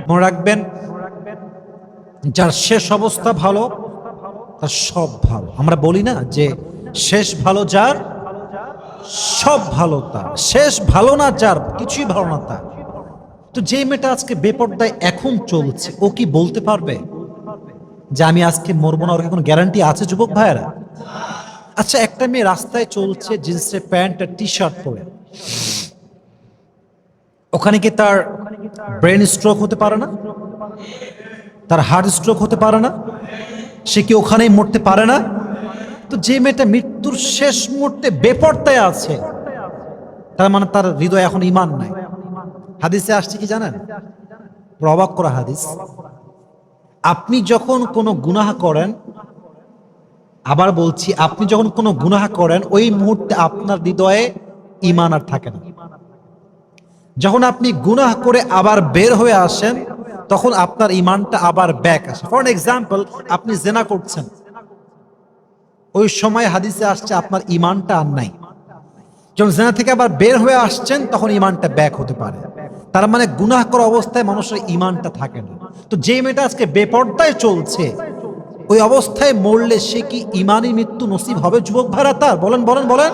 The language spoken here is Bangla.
মনে রাখবেন, যার শেষ অবস্থা ভালো, তার সব ভালো। আমরা বলি না যে শেষ ভালো যার, সব ভালো তার। শেষ ভালো না যার, কিছুই ভালো না তার। তো যে মেয়েটা আজকে বেপর্দায় এখন চলছে, ও কি বলতে পারবে যে আমি আজকে মরবো না? ওর কোনো গ্যারান্টি আছে, যুবক ভাইয়েরা? আচ্ছা একটা মেয়ে রাস্তায় চলছে, জিন্সের প্যান্ট আর টি শার্ট পরে। ওখানে কি তার ব্রেন স্ট্রোক হতে পারে না? তার হার্ট স্ট্রোক হতে পারে না? সে কি ওখানেই মরতে পারে না? তো যে মেয়েটা মৃত্যুর শেষ মুহূর্তে বেপর্দায় আছে, তার মানে তার হৃদয় এখন ইমান নাই। হাদিসে আসছে কি জানেন? প্রবাক করা হাদিস। আপনি যখন কোনো গুনাহ করেন, আবার বলছি, আপনি যখন কোনো গুনাহ করেন, ওই মুহূর্তে আপনার হৃদয়ে ইমান আর থাকে না। যখন আপনি গুনাহ করে আবার বের হয়ে আসেন, তখন আপনার ইমানটা আবার ব্যাক আসে। ফর এক্সাম্পল আপনি জেনা করছেন। ওই সময় হাদিসে আসছে, আপনার ইমানটা আর নাই। যখন জেনা থেকে আবার বের হয়ে আসছেন, তখন ইমানটা ব্যাক হতে পারে। তার মানে গুনাহ করা অবস্থায় মানুষের ইমানটা থাকে না। তো যে মেয়েটা আজকে বেপর্দায় চলছে, ওই অবস্থায় মরলে সে কি ইমানি মৃত্যু নসিব হবে? যুবক ভাড়া তার। বলেন বলেন বলেন।